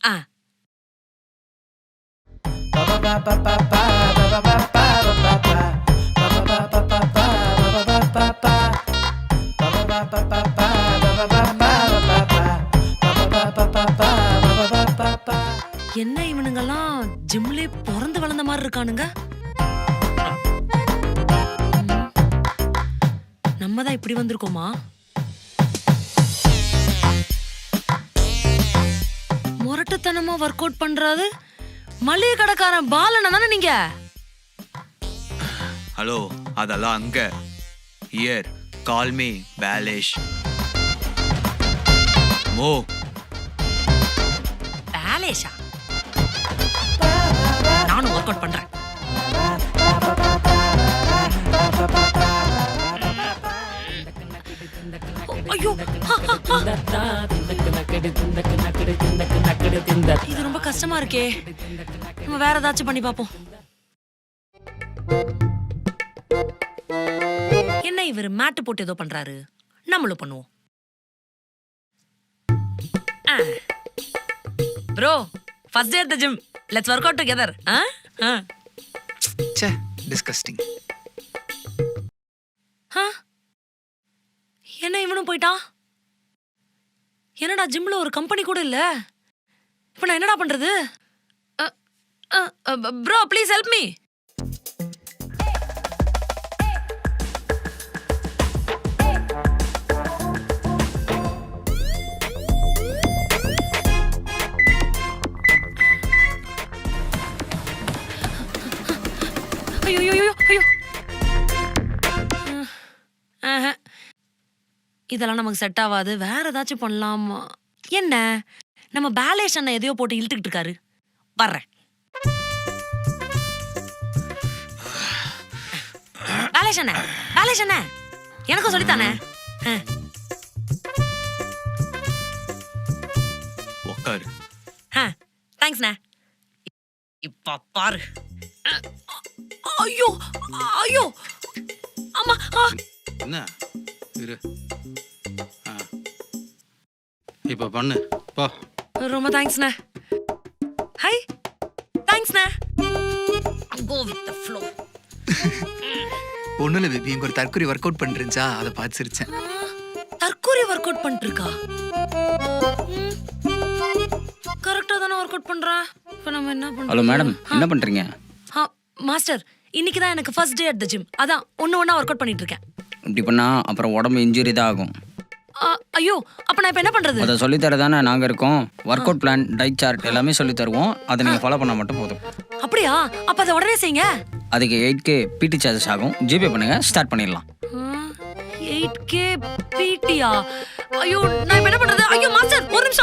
ஆ. என்ன இவனுங்கெல்லாம் ஜிம்லே பிறந்து வளர்ந்த மாதிரி இருக்கானுங்க? நம்ம தான் இப்படி வந்திருக்கோமா? முரட்டுத்தனமா ஒர்க் அவுட் பண்றாரு? மளிகை கடைக்காரன் பாலன தானே நீங்க? ஹலோ அதெல்லாம் அங்க. இயர் கால் மீ பேலேஷ் மோ. பேலேஷா நானும் ஒர்க் அவுட் பண்றேன். ஐயோ. இது ரொம்ப கஷ்டமா இருக்கே. நம்ம வேற ஏதாச்சும் பண்ணி பாப்போம் என்ன இவர் மேட்டு போட்டு ஏதோ பண்றாரு? நம்மளும் பண்ணுவோம். Bro first day at the gym let's work out together ah? Ah. Disgusting ஆ? என்ன இவனும் போயிட்டான் என்னடா ஜிம்ல ஒரு கம்பெனி கூட இல்ல? இப்ப நான் என்னடா பண்றது? ப்ரோ ப்ளீஸ் ஹெல்ப் மீ ஐயோ ஐயோ ஐயோ ஆஹா. இதெல்லாம் நமக்கு செட் ஆகாது வேற ஏதாச்சும் பண்ணலாமா. என்ன? நம்ம பேலேஷ் அண்ணன் எதையோ போட்டு இழுத்துக்கிட்டு இருக்காரு. வர்றேன். பேலேஷ் அண்ணன் பேலேஷ் அண்ணன். எனக்கும் சொல்லித்தானே. உக்காரு. தேங்க்ஸ்ண்ணே இப்ப பாரு. ஐயோ ஐயோ. அம்மா ஆ. என்ன? இரு. ஆ. இப்போ பண்ணு. போ. ரொம்ப தேங்க்ஸ்ண்ணே ஹை தேங்க்ஸ்ண்ணே கோ வித் த ஃப்ளோ ஒன்றும் இல்லை பேபி இங்கே ஒரு தற்கொலை ஒர்க் அவுட் பண்ணிருந்துச்சா அதை பார்த்து சிரிச்சேன். தற்கொலை ஒர்க் அவுட் பண்ணிட்டு இருக்கா கரெக்டா தானே ஒர்க் அவுட் பண்றேன் இப்போ நம்ம என்ன பண்றோம் ஹலோ மேடம் என்ன பண்றீங்க? ஆ மாஸ்டர் இன்னைக்கு தான் எனக்கு first day at the gym அதான் ஒன்று ஒன்றா ஒர்க் அவுட் பண்ணிட்டு இருக்கேன். இப்படி பண்ணா அப்புறம் உடம்பு இன்ஜுரி தான் ஆகும். ஐயோ அப்ப நான் இப்போ என்ன பண்றது? அதை சொல்லித்தர தானே நாங்கள் இருக்கோம். Work out plan diet chart எல்லாமே சொல்லி தருவோம். அதை நீங்கள் ஃபாலோ பண்ணால் மட்டும் போதும். அப்படியா? அப்ப அதை உடனே செய்யுங்க. அதுக்கு எயிட் கே பிடி சார்ஜஸ் ஆகும். ஜிபே பண்ணுங்க ஸ்டார்ட் பண்ணிடலாம். எயிட் கே பிடியா ஐயோ நான் இப்ப என்ன பண்றது? ஐயோ மாஸ்டர் ஒரு நிமிஷம்.